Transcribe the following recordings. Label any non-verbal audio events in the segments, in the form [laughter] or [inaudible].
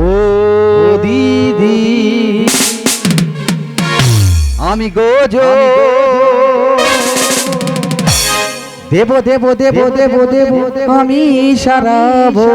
ও দিদি আমি গোজো দেব দেব দেব দেব দেব আমি সারাবো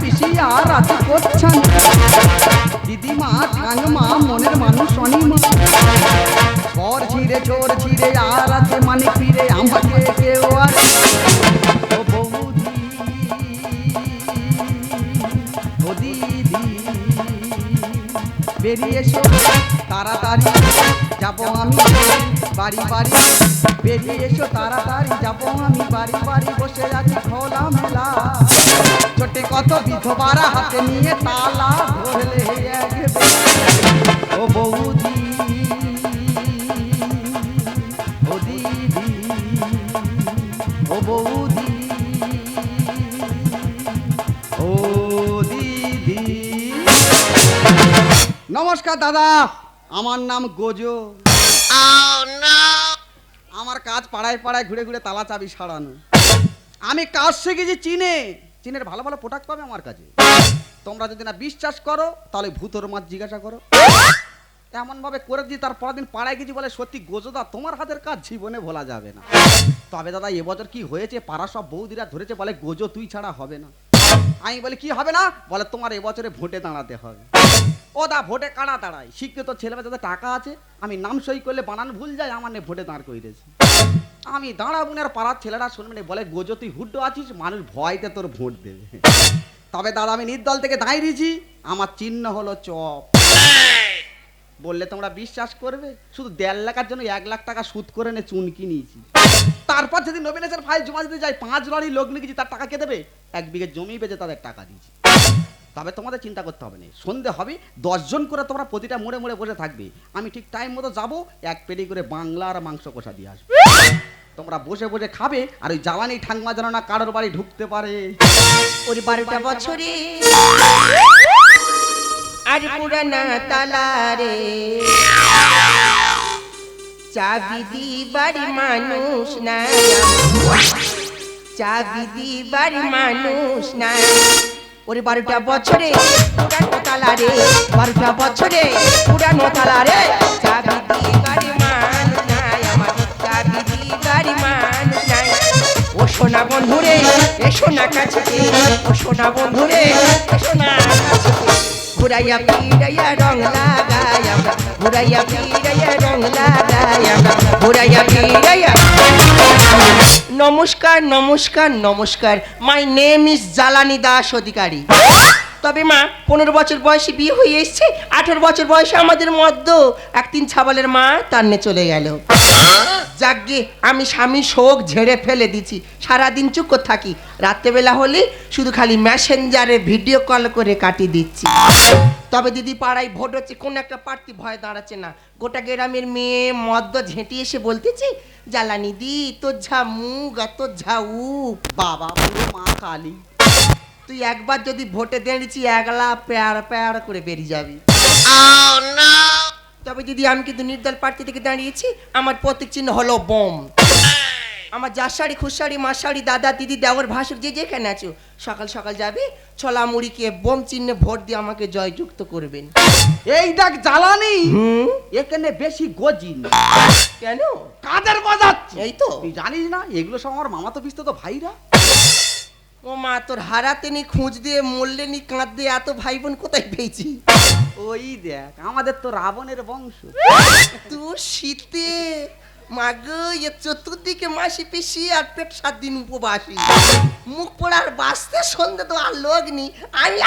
পিসি আর আছে কোচ্ছান দিদি মা মনের মানুষ অনিমা। পর ছিঁড়ে চোর ছিঁড়ে আর আছে মানে ফিরে আমাকে কেউ আর বেরিয়ে এসো, তাড়াতাড়ি। যাব আমি বাড়ি বাড়ি। বেরিয়ে এসো, তাড়াতাড়ি। যাব আমি বাড়ি বাড়ি। বসে আছি খোলা মেলা ছোটে কত বিধবারা হাতে নিয়ে তালা ধরলে ও বৌদি, ও দিদি, ও বৌদি, ও দিদি। নমস্কার দাদা, আমার নাম গোজো। আমার কাজ পাড়ায় পাড়ায় ঘুরে ঘুরে তালা চাবি সারানো। আমি কাজ শিখেছি চীনে। চীনের ভালো ভালো প্রোডাক্ট পাবে আমার কাছে। তোমরা যদি না বিশ্বাস করো, তাহলে ভূতর মাছ জিজ্ঞাসা করো। এমন ভাবে করে দিই তার পরের দিন পাড়ায় গেছি বলে সত্যি গোজদা তোমার হাতের কাজ জীবনে ভোলা যাবে না। তবে দাদা, এবছর কি হয়েছে? পাড়া সব বৌদিরা ধরেছে বলে গোজো তুই ছাড়া হবে না। আমি বলি, কি হবে না? বলে, তোমার এবছরে ভোটে দাঁড়াতে হবে। ও দা ভোটে কারা দাঁড়ায়? শিক্ষিত ছেলেমেয়ে, যাদের টাকা আছে, আমি নাম সই করলে বানান ভুল যায়, আমার নিয়ে ভোটে দাঁড় করেছে আমি দাঁড়াবো না পাড়ার ছেলেরা শুনবে বলে, গোজো, তুই হুড্ডো আছিস? মানুষ ভয়তে তোর ভোট দেবে। তবে দাদা, আমি নির্দল থেকে দাঁড়িয়েছি, আমার চিহ্ন হলো চপ। বললে তোমরা বিশ্বাস করবে? শুধু দেড় লাখের জন্য এক লাখ টাকা সুদ করে নে, চুনকি নিয়েছি। তারপর যদি নবীনেশের ফাইল জমা দিতে যাই, পাঁচ লড়ি লোক নিয়েছি তার টাকা কে দেবে? এক বিঘে জমি বেচে তাদের টাকা দিয়েছি। তবে তোমাদের চিন্তা করতে হবে না সন্ধে হবে দশজন করে তোমরা প্রতিটা মোড়ে মোড়ে বসে থাকবে। আমি ঠিক টাইম মতো যাব, এক পেটি করে বাংলা আর মাংস কষা দিয়ে আসব। তোমরা বসে বসে খাবে, আর ওই জ্বালানি ঠাংমা যেন না কারোর বাড়ি ঢুকতে পারে। ওর বারোটা বছরে। আর পুরানা তালারে। চাবি দিবার মানুষ নাই। চাবি দিবার মানুষ নাই। ওরে বারোটা বছরে পুরানো তালারে, বারোটা বছরে পুরানো তালারে। চাবি দিবার মানুষ নাই, আমার চাবি দিবার মানুষ নাই। ও সোনা বন্ধুরে, এ সোনা কাছে। ও সোনা বন্ধুরে সোনা কাছে ঘুরাইয়া পিড়াইয়া রং লাগাই আমরা রং লাগাই আমরা নমস্কার নমস্কার নমস্কার মাই নেম ইজ জ্বালানি দাস অধিকারী তবে মা, পনেরো বছর বয়সে বিয়ে হয়ে এসছে, আঠেরো বছর বয়সে আমাদের মধ্য একদিন ছাবালের মা টান্নে চলে গেল। যাকগে, আমি স্বামী শোক ঝেড়ে ফেলে দিচ্ছি সারাদিন চুপ থাকি। রাত্রেবেলা হলে শুধু খালি মেসেঞ্জারে ভিডিও কল করে কাটিয়ে দিচ্ছি। তবে দিদি পাড়ায় ভোট হচ্ছে, কোন একটা প্রার্থী ভয় দাঁড়াচ্ছে না। গোটা গ্রামের মেয়ে মদ্য ঝেঁটি এসে বলতেছে, জ্বালানি দি, তোর ঝা মুগ আর তোর ঝা উপ বাবা মা কালী তুই একবার যদি ভোটে দাঁড়িয়েছি একলা প্যাড় প্যাড় করে বেরিয়ে যাবি। তবে দিদি আমি কিন্তু নির্দল প্রার্থী থেকে দাঁড়িয়েছি আমার প্রতীক চিহ্ন হলো বোম। আমার যা শাড়ি খুশাড়ি মাশাড়ি দাদা দিদি দেওয়ার ভাসুর যে যেখানে আছো সকাল সকাল যাবে ছলা মুড়িকে বোম চিহ্নে ভোট দিয়ে আমাকে জয়যুক্ত করবেন। এই দেখ জ্বালানি হুম? এখানে বেশি গজিন। কেন? কাদের বাজাচ্ছে এই তো। তুই জানিস না এগুলো সব আমার মামা তো পিস্তো তো ভাইরা। ও মা তোর হারাতে নি খুঁজ দিয়ে মরলে নি কাঁদ দিয়ে এত ভাই বোন কোথায় পেয়েছি? ওই দেখ আমাদের তো রাবণের বংশ। তুই শীতে মাগো এ চতুর্দিকে মাসি পিসি আর পেট সাত দিন উপবাসী। মুখ পড়ার বাঁচতে সন্ধে তো আর লোক নি। আমি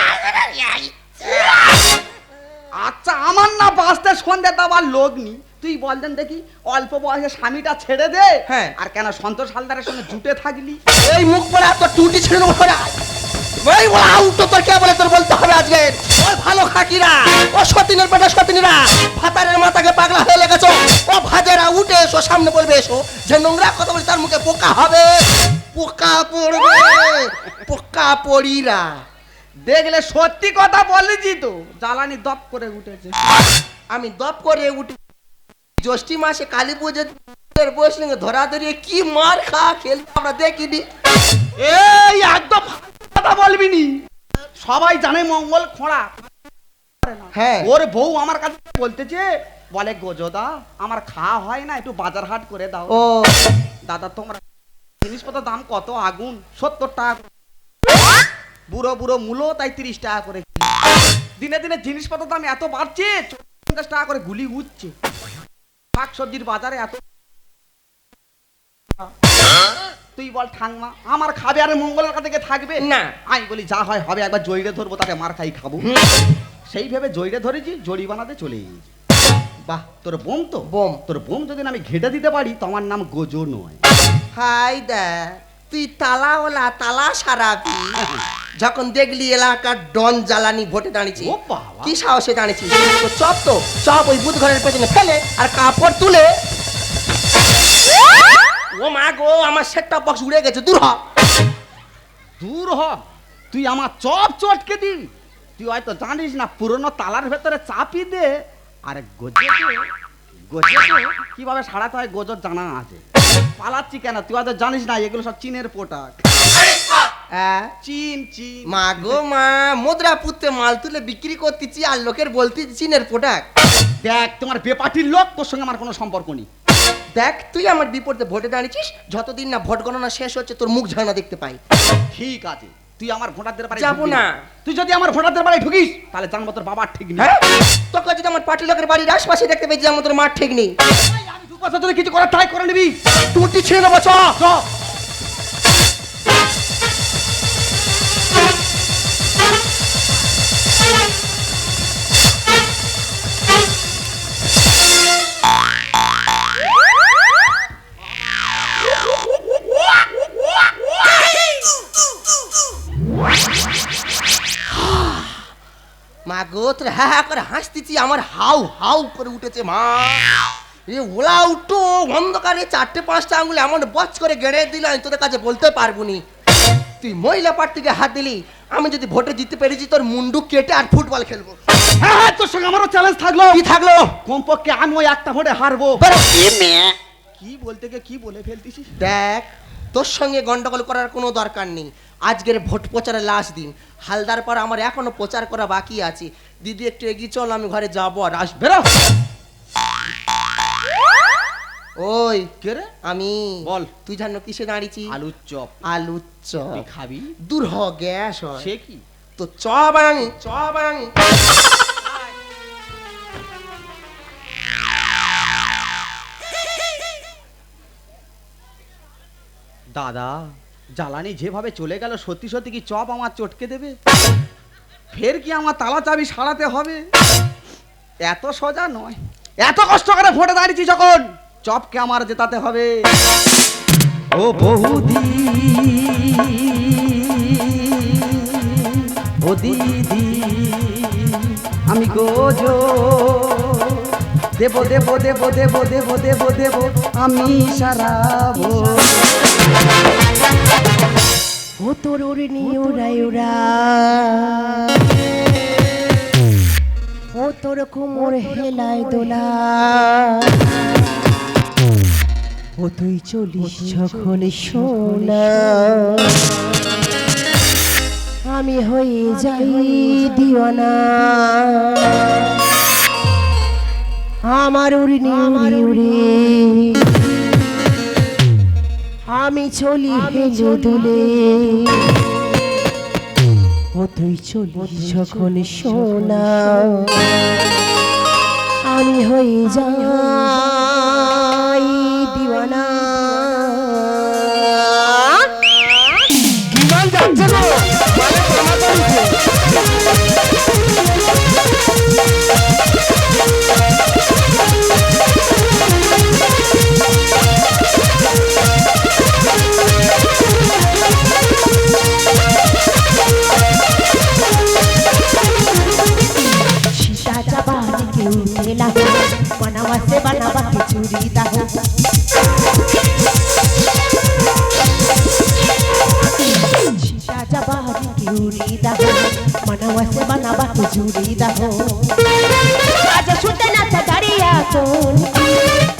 আচ্ছা আমার না বাঁচতে সন্ধ্যে দেওয়ার লোক নি। তুই বলতেন দেখি অল্প বয়সে স্বামীটা ছেড়ে দে হ্যাঁ। আর কেন সন্তোষ হালদারের সঙ্গে জুটে থাকলি? এই মুখ পড়া তোর টুটি ছেড়ে নেব পড়া। ওই বলা আউটো তোর কে বলে তোর বলতে হবে আজকে। ওই ভালো খাকিরা ও সতিনের পেটে সতিনীরা ভাতারের মাথাকে পাগলা হয়ে লেগেছো। ও ভাজেরা উঠে এসো সামনে বলবে এসো যে নোংরা কথা বলে তার মুখে পোকা হবে। পোকা পড়বে পোকা পড়িরা। দেখলে সত্যি কথা বলেছি তো জ্বালানি দপ করে উঠেছে। আমি দপ করে উঠে। জ্যৈষ্ঠী মাসে কালী পুজোর বসলে ধরা ধরিয়ে কি মার খা খেলতে আমরা দেখিনি। এই একদম কথা বলবি নি। সবাই জানে মঙ্গল খোঁড়া। হ্যাঁ। ওর বউ আমার কাছে বলতেছে বলে গোজদা আমার খাওয়া হয় না একটু বাজার হাট করে দাও। ও। দাদা তোমরা জিনিসপত্র দাম কত আগুন? সত্তর টাকা। বুড়ো বুড়ো মূল্য তাই তিরিশ টাকা করে দিনে দিনে জিনিসপত্র দাম এত বাড়ছে পঞ্চাশ টাকা করে গুলি উঠছে। শাক সবজির বাজারে এত তুই বল ঠাংমা আমার খাবে আর মঙ্গলের কাছে থাকবে? না। আমি বলি যা হয় হবে একবার জয়রে ধরবো তাকে মার খাই খাব। সেই ভেবে জয়রে ধরেছি জড়ি বানাতে চলে গেছি বাহ তোর বোম তো? বোম। তোর বোম যদি আমি ঘেটে দিতে পারি তো আমার নাম গোজো নয়। হাই দা তুই তালাওয়ালা তালা সারাবি। [laughs] যখন দেখলি এলাকার ডন জ্বালানি ভোটে দাঁড়িয়েছি। কি সাহসে দাঁড়িয়েছি তো চপ তো চপ ওই বুধ ঘরের পেছনে ফেলে আর কাপড় তুলে। ও মা গো আমার সেটটা বক্স উড়ে গেছে দূর হ। দূর হ। তুই আমার চপ চটকে দি। তুই হয়তো জানিস না পুরনো তালার ভেতরে চাপি দে। আর গোজে গোজে কীভাবে সারাতে হয় গোজর জানা আছে। পালাচ্ছি কেন? তুই হয়তো জানিস না এগুলো সব চীনের পোটাক চীন চীন। মা গো মা মুদ্রা পুঁততে মাল তুলে বিক্রি করতেছি আর লোকের বলতে চীনের প্রোডাক্ট দেখ তোমার বেপাটির লোক তোর সঙ্গে আমার কোনো সম্পর্ক নেই। দেখ তুই আমার বিপরীতে ভোটে দাঁড়িয়েছিস যতদিন না ভোট গণনা শেষ হচ্ছে তোর মুখ ঝানা দেখতে পাই। ঠিক আছে তুই আমার ভোটারদের বাড়ি যাব না। তুই যদি আমার ভোটারদের বাড়ি ঢুকিস তাহলে জানব তোর বাবার ঠিক নেই। হ্যাঁ? তোকে যদি আমার পার্টি লোকের বাড়ির আশপাশে দেখতে পেয়েছি আমার তোর মাঠ ঠিক নেই। আমি দু বছর ধরে কিছু করার ট্রাই করে নিবি। টুটি ছিঁড়ে নেব চ। তোর হ্যাঁ হ্যাঁ করে হাসতেছি আমার হাউ হাউ করে উঠেছে মা। এ ওলা উঠো অন্ধকারে চারটে পাঁচটা আঙুলে এমন বচ করে গেড়ে দিল আমি তোদের কাছে বলতে পারব নি। তুই মহিলা প্রার্থীকে হাত দিলি আমি যদি ভোটে জিততে পেরেছি তোর মুন্ডু কেটে আর ফুটবল খেলব। হ্যাঁ হ্যাঁ তোর সঙ্গে আমারও চ্যালেঞ্জ থাকল। কি থাকল? কমপক্ষে আমি ওই একটা ভোটে হারবো? কি বলতে গিয়ে কি বলে ফেলতিছিস? দেখ তোর সঙ্গে গন্ডগোল করার কোনো দরকার নেই। আজকের ভোট প্রচারের লাস্ট দিন। হালদার পর আমার এখনও প্রচার করা বাকি আছে। দিদি একটু এগিয়ে চল আমি ঘরে যাব আর আসব ওই কে রে? আমি। বল। তুই জানো কিসে দাঁড়িয়েছি আলুর চপ। আলু চপ। খাবি? দূর হ গ্যাস হয়। সে কি? তো চপ আর আমি চপ আর দাদা জ্বালানি যেভাবে চলে গেল, সত্যি সত্যি কি চপ আমার চটকে দেবে? ফের কি আমার তালা চাবি সারাতে হবে? এত সোজা নয়। এত কষ্ট করে ভোটে দাঁড়িয়েছি যখন, চপকে আমার জেতাতে হবে। ও বহুদি ও দিদি, আমি গোজো দেব দেব দেব দেব দেব দেব দেব, আমি সারাবো। ওরে উড়া তুই চলিস যখন আমি হয়ে যাই দিওয়ানা। আমার উড়ি নিয়ে উড়ে। আমি চলি হেলে দুলে ও তুই চলি যখন সোনা আমি হয়ে যাই। বানাবা তো চুরি দাহ আজ শুনতে না তা দাঁড়িয়া কোন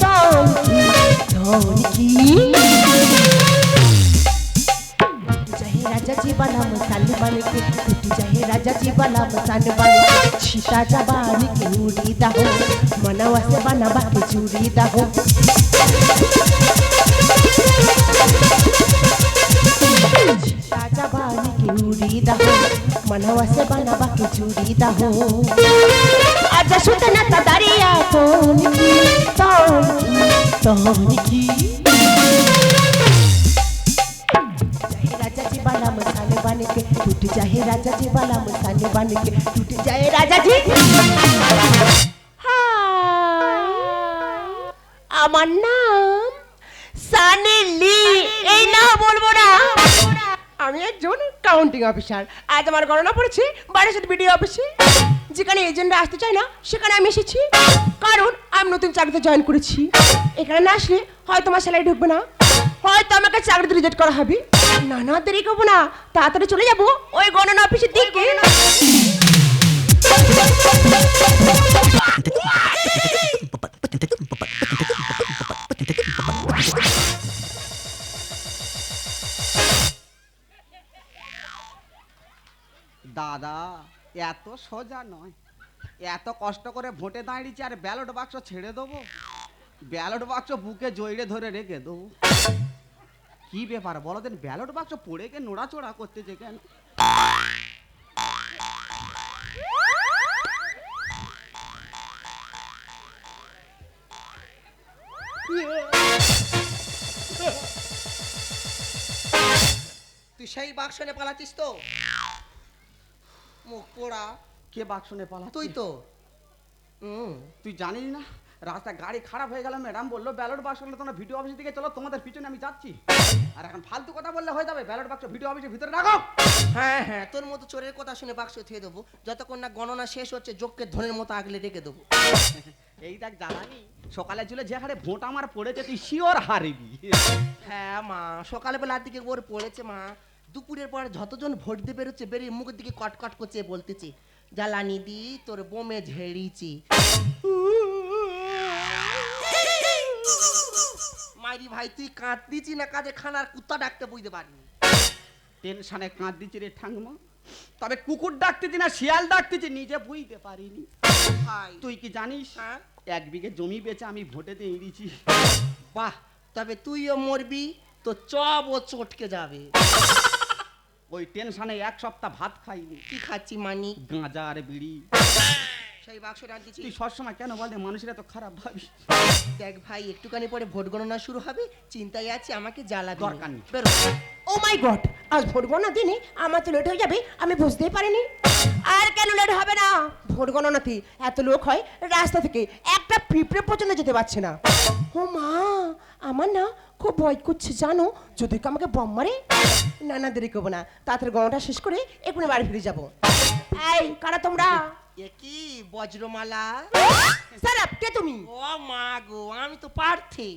কোন কোন কি चाहे राजा जी वाला मसान बन के टूट चाहे राजा जी वाला मसान बन के सीता जबानी के उड़ी दाहो मनवा से बनवा के चूड़ी दाहो మనవ శబనవకి చూడిదహో అజసుతనత దరియాతోనికి తోనికి বানিকে টুটে যায় রাজা জি বালাম সানে বানিকে টুটে যায় রাজা জি আমার না আমি একজন কাউন্টিং অফিসার আজ আমার গণনা পড়েছে বারাসাত বিডিও অফিসে যেখানে এজেন্টরা আসতে চায় না সেখানে আমি এসেছি। কারণ আমি নতুন চাকরিতে জয়েন করেছি। এখানে না আসলে হয়তো আমার স্যালারি ঢুকবে না। হয়তো আমাকে চাকরিতে রিজেক্ট করা হবে। না না দেরি করব না। তাড়াতাড়ি চলে যাব ওই গণনা অফিসের দিকে। [laughs] দাদা, এত সোজা নয়। এত কষ্ট করে ভোটে দাঁড়িয়েছি আর ব্যালট বাক্স ছেড়ে দেবো? ব্যালট বাক্স বুকে জড়িয়ে ধরে রেখে দেবো? কি ব্যাপার বলো দেন, ব্যালট বাক্স পড়ে গিয়ে নোড়াচোড়া করতেছে কেন? তুই সেই বাক্স নিয়ে পালাচ্ছিস তো? মুখ পোড়া। কে পালা তুই তো। হুম তুই জানিস না? গাড়ি খারাপ হয়ে গেল ম্যাডাম বলল ব্যালট বাক্স হলে তোমরা ভিডিও অফিস দিকে চলো তোমাদের পিছনে আমি যাচ্ছি। আর এখন ফালতু কথা বললে হয়ে যাবে ব্যালট বাক্স ভিডিও অফিসের ভিতরে রাখো। হ্যাঁ হ্যাঁ তোর মতো চোরের কথা শুনে বাক্স থুয়ে দেবো। যতক্ষণ না গণনা শেষ হচ্ছে যোগ্যের ধনের মতো আগলে রেখে দেবো। [laughs] এই দেখ জ্বালানি সকালে ছিল যে হারে ভোট আমার পড়েছে তুই শিওর হারিবি। হ্যাঁ মা সকালে বেলার দিকে ওর পড়েছে মা। দুপুরের পর যতজন ভোট দিয়ে বেরোচ্ছে বেরিয়ে মুখের দিকে কট কট করছে বলতেছি জ্বালানি দি তোর বোমে ঝেড়িছি। মাইরি ভাই তুই কাঁদতিছি না কাজে খানার কুত্তা ডাকতে বুঝতে পারিনি। টেনশনে কাঁদ দিচ্ছি রে ঠাংমা তবে কুকুর ডাকতেছি না শিয়াল ডাকতেছি নিজে বুঝতে পারিনি। ভাই। তুই কি জানিস হ্যাঁ? এক বিঘে জমি বেচে আমি ভোটেতে এড়িয়েছি বাহ তবে তুইও মরবি তো চব ও চটকে যাবে। ওই টেনশনে এক সপ্তাহ ভাত খাইনি। কি খাচ্ছি মানি গাঁজা আর বিড়ি। সেই বাক্স রাখতেছি তুই সবসময় কেন বলে মানুষেরা এত খারাপ ভাবিস। দেখ ভাই একটুখানি পরে ভোট গণনা শুরু হবে চিন্তায় আছে আমাকে জ্বালা দরকার নেই। বেরো। ও মাই গড আজ ভোট গণনা দিনে আমার তো লেট হয়ে যাবে আমি বুঝতেই পারিনি। আর কেন লেট হবে না? ভোট গণনাতে এত লোক হয় রাস্তা থেকে একটা পিঁপড়ে পর্যন্ত যেতে পারছে না। ও মা আমার না খুব ভয় করছে জানো? যদি আমাকে বম মারে না না দেরি করব না। তাড়াতাড়ি গণনাটা শেষ করে এক্ষুনি বাড়ি ফিরে যাব। এই কারা তোমরা? এ কি? বজ্রমালা? স্যার কে তুমি? ও মা গো আমি তো পারছি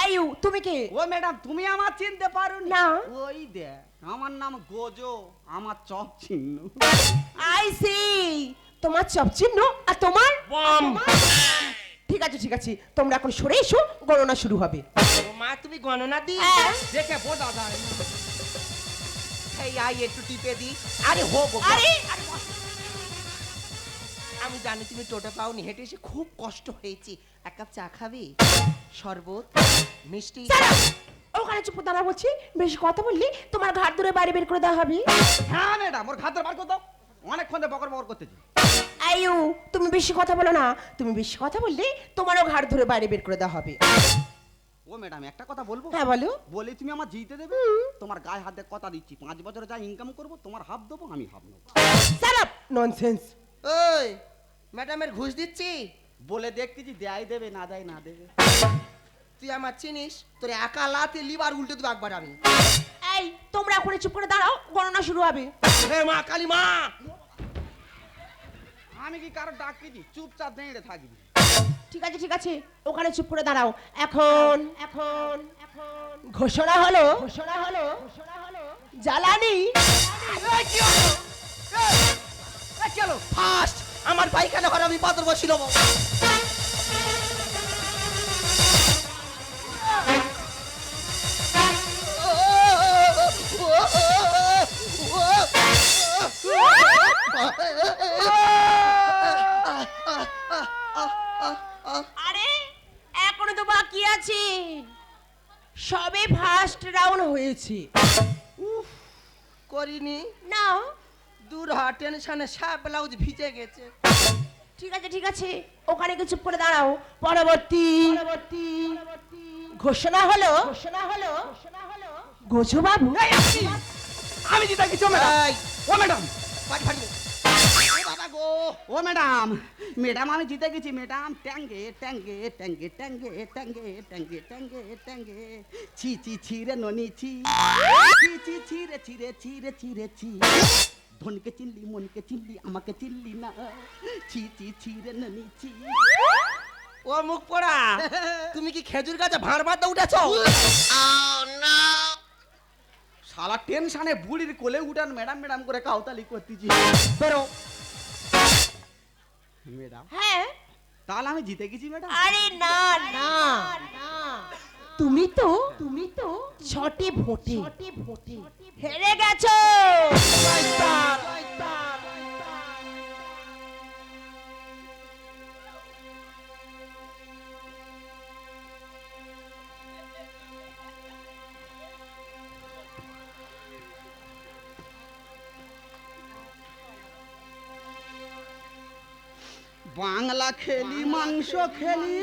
আইউ তুমি কে? ও ম্যাডাম তুমি আমার চিনতে পারো না। ওই দেখ আমার নাম গোজো আমার চপ চিহ্ন। আই সি তোমার চপ চিহ্ন আর তোমার বম। ঠিক আছে ঠিক আছে তোমরা এখন সরে এসো গণনা শুরু হবে। ও মা তুমি গণনা দি হ্যাঁ। দেখে বোঝা যায় না। এই আই একটু টিপে দি আরে হো গো আরে আমি জানি তুমি টোটো পাওনি হেঁটে এসে খুব কষ্ট হয়েছে। এক কাপ চা খাবি? শরবত? মিষ্টি? ওখানে চুপ দাঁড়া বলছি বেশি কথা বললি তোমার ঘাট ধরে বাইরে বের করে দেওয়া হবে। হ্যাঁ ম্যাডাম ওর খাদ্য বার করতো অনেকক্ষণ ধরে বকর বকর করতেছি। আইউ তুমি বেশি কথা বলো না। তুমি বেশি কথা বললে তোমারও ঘাট ধরে বাইরে বের করে দেওয়া হবে। ও ম্যাডাম একটা কথা বলব? হ্যাঁ বলো। বলে তুমি আমার জিতে দেবে? তোমার গায়ে হাতে কথা দিচ্ছি। পাঁচ বছরে যা ইনকাম করব তোমার হাফ দেবো আমি হাফ নেব। সারাপ ননসেন্স ওই ম্যাডামের ঘুষ দিচ্ছি? বলে দেখতেছি দেয় দেবে না দেয় না দেবে। তুই আমার চিনিস? তোর একা লাতে লিভার উল্টে দেবো একবার আমি। এই তোমরা ওখানে চুপ করে দাঁড়াও গণনা শুরু হবে। হে মা কালী মা! আমি কি কারও ডাকিনি? চুপচাপ দাঁড়িয়ে থাকবি। ঠিক আছে ঠিক আছে। ওখানে চুপ করে দাঁড়াও। এখন এখন এখন। ঘোষণা হলো ঘোষণা হলো ঘোষণা হলো জ্বালানি। চলো ফাস্ট! আমার পায়খানা ঘরে আমি পাথর বসিল আরে এখনও তো বাকি আছে। সবে ফার্স্ট রাউন্ড হয়েছে। করিনি। না। দূর হ টেনশনে সাপ ব্লাউজ ভিজে গেছে। ঠিক আছে ঠিক আছে। ওখানে চুপ করে দাঁড়াও। পরবর্তী। পরবর্তী। ঘোষণা হলো ঘোষণা হলো ঘোষণা হলো গোছু বাবু আমি জিতে ও ম্যাডাম। ও ম্যাডাম। বাবা গো ও ম্যাডাম। ম্যাডাম আমি জিতে গেছি। ম্যাডাম ট্যাঙ্গে ট্যাঙ্গে ট্যাঙ্গে ট্যাঙ্গে ট্যাঙ্গে ট্যাঙ্গে ট্যাঙ্গে ট্যাঙ্গে। ছি ছি ছি রে ননি ছি। ছি ছি ছি রে ছি রে ছি রে ছি রে ছি। ধনকে চিনলি মনকে চিনলি আমাকে চিনলি না। ছি ছি ছি রে ননি ছি। ও মুখ পড়া তুমি কি খেজুর গাছে ভাঁড় বাঁধতে উঠেছো? শালা টেনশনে বুড়ির কোলে উঠান ম্যাডাম ম্যাডাম করে কাউতালি করতেছি। বেরো। ম্যাডাম। হ্যাঁ। তাহলে আমি জিতে গেছি ম্যাডাম। আরে না না তুমি তো তুমি তো ছটি ভোটে। ছটি ভোটে। হেরে গেছো। বাংলা খেলি, মাংস খেলি।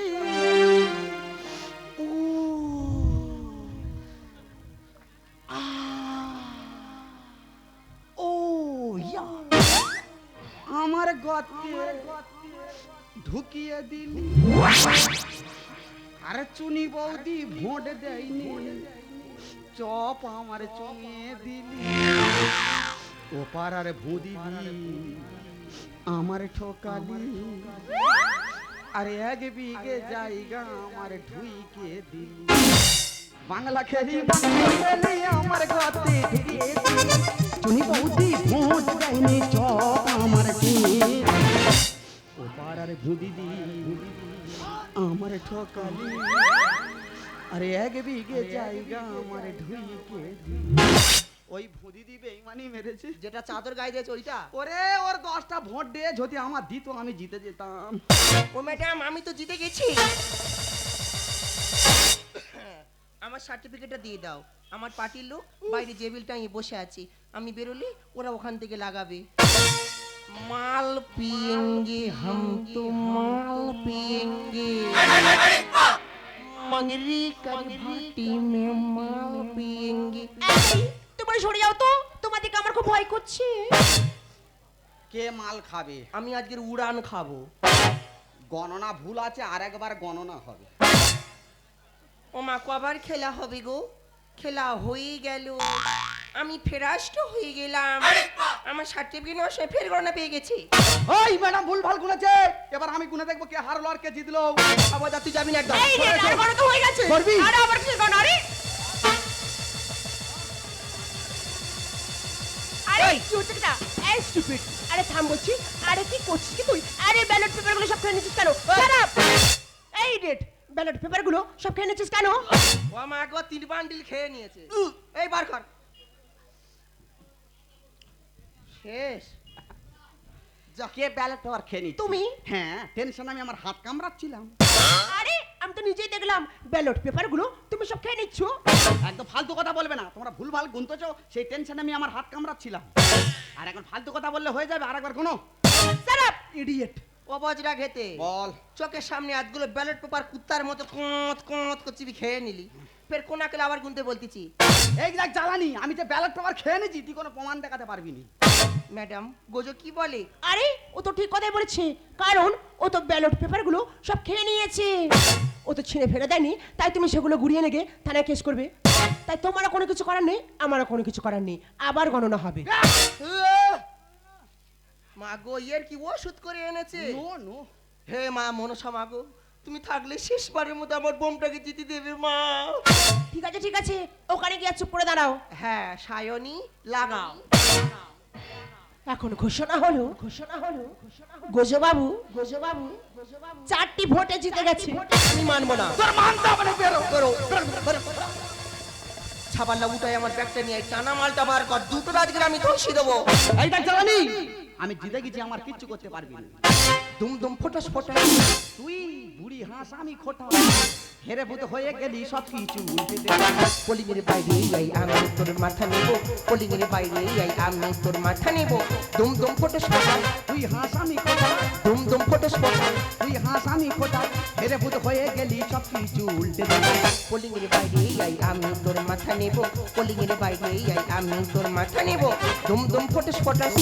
আমার ঢুকিয়ে দিলি। আরে চুনি বৌদি ভোট দেয়নি। চপ আমার চুমিয়ে দিলি। ও পাড়ার ভুদি আমার ঠকালি আরে এক বিঘে জায়গা আমার ঢুইকে দিলি বাংলা খেলি বাংলা খেলি আমার গতে ঢুকিয়ে দিলি চুনি বৌদি ভোট দেয়নি চপ আমার চুমিয়ে দিলি। ও পাড়ার ভুদি দি আমার ঠকালি আরে এক বিঘে জায়গা আমার ঢুইকে দিলি ওই ভুদি দিবে মানে মেরেছে যেটা চাদর গায়ে দিয়েছে ওইটা ওরে ওর দশটা ভোট দিয়ে যদি আমার দিত আমি জিতে যেতাম ও ম্যাডাম আমি তো জিতে গেছি আমার সার্টিফিকেটটা দিয়ে দাও আমার পার্টির লোক বাইরে জেবিল টাঙিয়ে বসে আছি আমি বেরোলে ওরা ওখান থেকে লাগাবে মাল পিয়েঙ্গে হাম তো মাল পিয়েঙ্গে मंगरी कर भाटी में माल पिएंगे তোমরা সরে যাও তো। তোমাদেরকে আমার খুব ভয় করছে। কে মাল খাবে? আমি আজকের উড়ান খাব। গণনা ভুল আছে আর একবার গণনা হবে। ও মা কবার খেলা হবে গো? খেলা হয়ে গেল। আমি ফেরাস্ট হয়ে গেলাম। আমার সার্টিফিকেট নষ্ট ফের গণনা পেয়ে গেছি। ওই ম্যাডাম ভুল ভালো গুনেছে। এবার আমি গুনে দেখব কে হারলো আর কে জিতলো। আবার তুই যাবি না একদম। এই রে আর বড় তো হয়ে গেছে। করবি? আরে আবার কি এটা এই স্টুপিড আরে থাম বলছি। আরে কি করছিস কি তুই? আরে ব্যালট পেপারগুলো সব খেয়ে নিচ্ছিস কেন? খারাপ এই ডেট ব্যালট পেপারগুলো সব খেয়ে নিচ্ছিস কেন? ও মা একবার তিন বান্ডিল খেয়ে নিয়েছে। এই বার কর। শেষ। কে ব্যালট পেপার খেয়ে নিচ্ছে? তুমি? হ্যাঁ টেনশন আমি আমার হাত কামড়াচ্ছিলাম। আরে আমি তো নিজেই দেখলাম ব্যালট পেপারগুলো তুমি সব খেয়ে নিচ্ছ। একদম ফালতু কথা বলবে না তোমরা ভুল ভালো গুনতেছো সেই টেনশনে আমি আমার হাত কামড়াচ্ছিলাম। আর এখন ফালতু কথা বললে হয়ে যাবে আর একবার কোনো সারাপ ইডিয়েট ও বজরা খেতে বল। চোখের সামনে আজগুলো ব্যালট পেপার কুত্তার মতো কোঁত কোঁত করছি খেয়ে নিলি। ফের কোনা কেলে আবার গুনতে বলতেছি? এই দেখ জ্বালানি আমি যে ব্যালট পেপার খেয়ে নিয়েছি তুই কোনো প্রমাণ দেখাতে পারবি নি। ম্যাডাম গোজো কি বলে? আরে ও তো ঠিক কথাই বলেছে। কারণ ও তো ব্যালট পেপারগুলো সব খেয়ে নিয়েছে। ও তো ছিঁড়ে ফেলে দেয়নি তাই তুমি সেগুলো গুড়িয়ে নেগে থানায় কেস করবে। তাই তোমারও কোনো কিছু করার নেই আমারও কোনো কিছু করার নেই। আবার গণনা হবে। মা গো ইয়ের কি ওষুধ করে এনেছে? No no. হে মা মনসা মা গো। তুমি থাকলে শেষবারের মতো আমার বোমটাকে জিতে দেবে মা। ঠিক আছে ঠিক আছে ওখানে গিয়ে চুপ করে দাঁড়াও। হ্যাঁ সায়নী লাগাও। এখন ঘোষণা হলো ঘোষণা হলো গোজবাবু গোজবাবু চারটি ভোটে জিতে গেছে। আমি মানবো না। তোর মানতে হবে না বেরো। বেরো, বেরো, বেরো। ছাপাল্লা উঠাই আমার ব্যাগটা নিয়ে টানা মালটা বার কর দুটো আমি ধসি দেবো। এই দেখ জ্বালানি। আমি জিতে গেছি আমার কিচ্ছু করতে পারবি না। দুম দুম ফোটাস ফোটাস। তুই বুড়ি হাঁস আমি খোটা। হেরে ভূত হয়ে গেলি সব কিছু দে। বাইরে আই আমি তোর মাথা নেব। পলিঙের বাইরে আই আমি তোর মাথা নেব। দুম দুম ফোটাস ফোটাস। তুই হাঁস আমি খোটা। দুম দুম ফোটাস ফোটাস। তুই হাঁস আমি খোটা। হেরে ভূত হয়ে গেলি সব কিছু উল্টে দে। পলিঙের বাইরে আই আমি তোর মাথা নেব। পলিঙের বাইরে আই আমি তোর মাথা নেব। দুম দুম ফোটাস ফোটাস।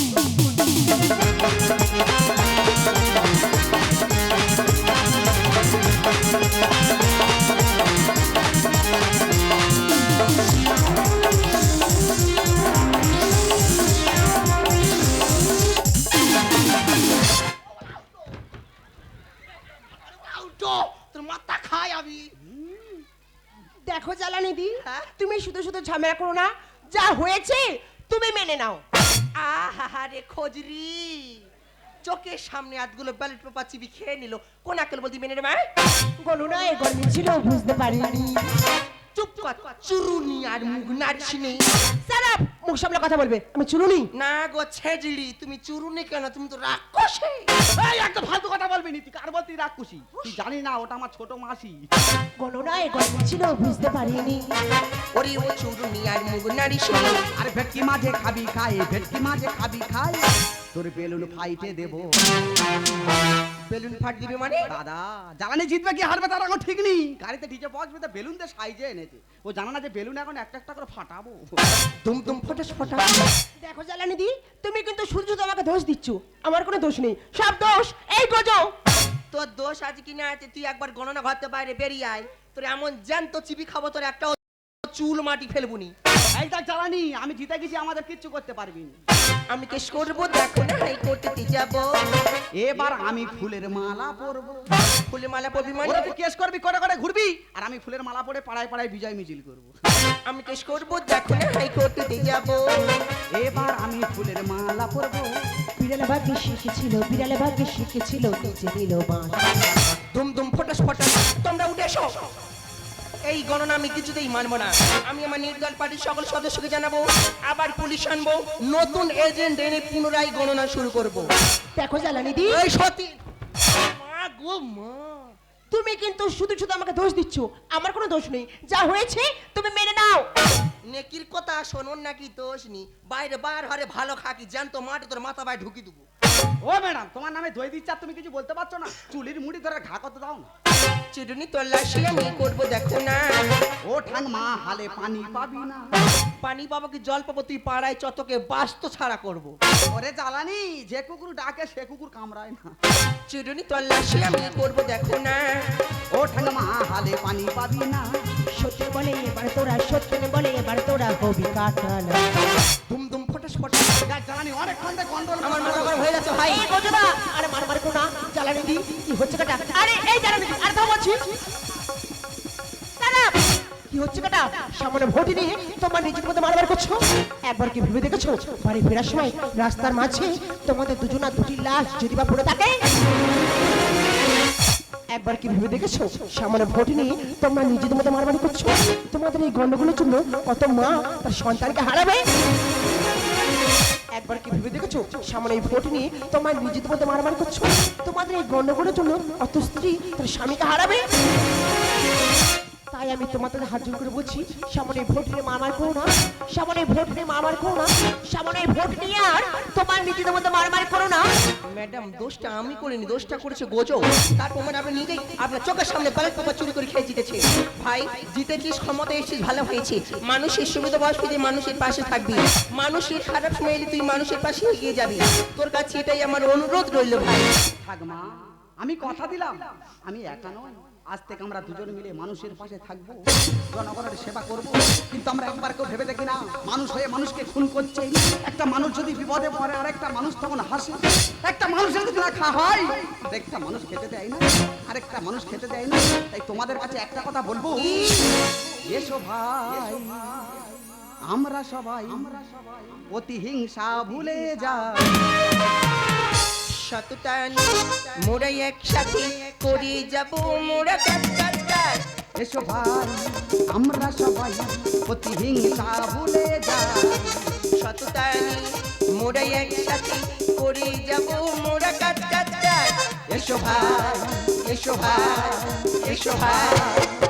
দেখো জ্বালানি দি হ্যাঁ? তুমি শুধু শুধু ঝামেলা করো না যা হয়েছে তুমি মেনে নাও আহা রে খোঁজরি। চোখের সামনে হাতগুলো ব্যালেট পেপার চিবি খেয়ে নিল। কোন আকেল বলতি মেনে মা গলু না এ গরমি ছিল, বুঝতে পারিনি। চুপ কর চুরুনি আর মুখ নেই সারাপ মুখ সামনে কথা বলবে। আমি চুরুনি। না গো ছেজড়ি তুমি চুরুনি কেন? তুমি তো রাক্ষসে। এই একটা ফালতু কথা বলবি নি। তুই কার বলতি রাক্ষসী? তুই জানি না ওটা আমার ছোট মাসি। বলো না এ গরমি ছিল বুঝতে পারিনি। ওরে ও চুরুনি আর মুখ নাড়িস আরে ভেটকি মাঝে খাবি খাই ভেটকি মাঝে খাবি খাই। তোর বেলুন ফাইটে দেবো। বেলুন ফাট দিবে মানে? দাদা জ্বালানি জিতবে কি হারবে তার এখন ঠিক নেই। গাড়িতে ডিজে বক্স বেঁধে বেলুন দিয়ে সাইজে এনেছে। ও জানা না যে বেলুন এখন একটা একটা করে ফাটাবো। দুম দুম ফটাস ফটা দেখো জ্বালানি দি তুমি কিন্তু শুধু শুধু আমাকে দোষ দিচ্ছ। আমার কোনো দোষ নেই। সব দোষ এই গোজো। তোর দোষ আছে কি না আছে তুই একবার গণনা ঘরতে বাইরে বেরিয়ে আয়। তোর এমন জ্যান্ত চিবি খাব তোর একটা চুল মাটি ফেলবুনি এই দেখ জ্বালানি আমি জিতে গেছি আমাদের কিচ্ছু করতে পারবি না। আমি কেস করব দেখো না হাইকোর্টে যাব। এবার আমি ফুলের মালা পরবো। ফুলে মালা পবি মানে? তুই কেস করবি করে করে ঘুরবি আর আমি ফুলের মালা পরে পাড়ায় পাড়ায় বিজয় মিছিল করব। আমি কেস করব দেখো না হাইকোর্টে যাব। এবার আমি ফুলের মালা পরবো। বিড়ালে ভাগ্যে শিখেছিল বিড়ালে ভাগ্যে শিখেছিল নিচে দিল বাঁশ। দুম দুম ফটাস ফটাস তোমরা উঠে এসো। এই গণনা আমি কিছুতেই মানবো না। আমি আমার নির্দল পার্টির সকল সদস্যকে জানাব আবার পুলিশ আনব নতুন এজেন্ট এনে পুনরায় গণনা শুরু করব। দেখো জ্বালানি দি। এই সতী! মা গো মা তুমি কিন্তু শুধু শুধু আমাকে দোষ দিচ্ছ আমার কোনো দোষ নেই। যা হয়েছে তুমি মেনে নাও। নেকির কথা শোনো নাকি দোষ নি। বাইরে বার হারে ভালো খাকি জ্যান্ত মাটি তোর মাথা বাই ঢুকি দেবো। ও ম্যাডাম তোমার নামে দই দিচ্ছে তুমি কিছু বলতে পারছ না? চুলির মুড়ি ধরে ঘা কত দাও না। চিরুনি তল্লাশি আমি করব দেখো না। ও ঠাং মা হালে পানি পাবি না। পানি পাবো কি জল পাবো তুই পাড়ায় চতকে বাস্ত ছাড়া করব। ওরে জ্বালানি যে কুকুর ডাকে সে কুকুর কামড়ায় না। চিরুনি তল্লাশি আমি করব দেখো না। ও ঠাং মা হালে পানি পাবি না। সত্যি বলে এবার তোরা সত্যি বলে এবার তোরা হবি কাটানা দুম দুম ফটাস ফটাস জ্বালানি অনেকক্ষণ কন্ট্রোল আমার মাথা গরম হয়ে যাচ্ছে ভাই। এই গোজবা আরে মার মার কোনা জ্বালানি দি কি হচ্ছে কাটা সামনে ভোট নিজের করছ? একবার কি ভেবে দেখেছ? রাস্তার মাঝে তোমাদের দুজনা দুটি লাশ যদি বা থাকে? একবার কি ভেবে দেখেছ? সামনে ভোট নিয়ে তোমরা নিজেদের মধ্যে মারামারি করছ? তোমাদের এই গন্ডগোলের জন্য কত মা তার সন্তানকে হারাবে? একবার কি ভেবে দেখেছ? সামনে এই ভোট নিয়ে তোমার নিজেদের মধ্যে মারামারি করছ? তোমাদের এই গন্ডগোলের জন্য অত স্ত্রী তার স্বামীকে হারাবে? তাই আমি তোমাদের হাত জোর করে বলছি সামনে ভোট নিয়ে মারামারি করো না সামনে ভোট নিয়ে মারামারি করো না সামনে ভোট নিয়ে আর তোমার নিজেদের মধ্যে মারামারি করো না। ম্যাডাম দোষটা আমি করিনি দোষটা করেছে গোজো। তারপর মানে আপনি নিজেই আপনার চোখের সামনে ব্যালট পেপার চুরি করে খেয়ে জিতেছে। ভাই জিতেছিস ক্ষমতা এসেছিস ভালো হয়েছে। মানুষের সুবিধা বয়স্ক যে মানুষের পাশে থাকবি। মানুষের খারাপ সময় এলে তুই মানুষের পাশে এগিয়ে যাবি। তোর কাছে এটাই আমার অনুরোধ রইল ভাই। থাক মা আমি কথা দিলাম। আমি একা নই। আজ থেকে আমরা দুজন মিলে মানুষের পাশে থাকব, জনগণের সেবা করব। কিন্তু আমরা একবার কেউ ভেবে দেখি না, মানুষ হয়ে মানুষকে খুন করছে। একটা মানুষ যদি বিপদে পড়ে আর একটা মানুষ তখন হাসে। একটা মানুষের যদি না খাওয়া হয়। একটা মানুষ খেতে দেয় না, আরেকটা মানুষ খেতে দেয় না। তাই তোমাদের কাছে একটা কথা বলব। এসো ভাই, আমরা সবাই আমরা সবাই প্রতিহিংসা ভুলে যাই। শতটানি মোরা একসাথে করে যাব, মোরা কাজ কাজ কাজ এসো ভাই, আমরা সবাই প্রতিহিংসা ভুলে যাই। শতটানি মোরা একসাথে করে যাব, মোরা কাজ কাজ কাজ এসো ভাই এসো ভাই এসো ভাই।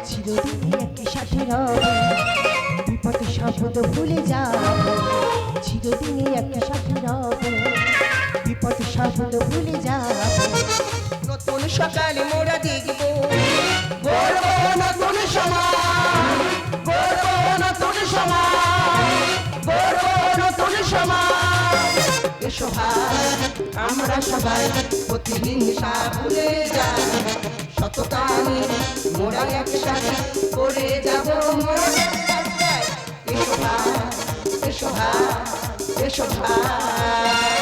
চিরদিনই একই সাথে রব, বিপদে সাপদ ভুলে যাব চিরদিনই একই সাথে রব। বিপদে সাপদ ভুলে যাব। নতুন সকালে মোরা দেখব। গর্ব নতুন সমাজ গর্ব নতুন সমাজ গর্ব নতুন সমাজ এসো ভাই আমরা সবাই প্রতিহিংসা ভুলে যাই। সততানি মোরা একসাথে করে যাব মোরা এসো ভাই এসো ভাই এসো ভাই।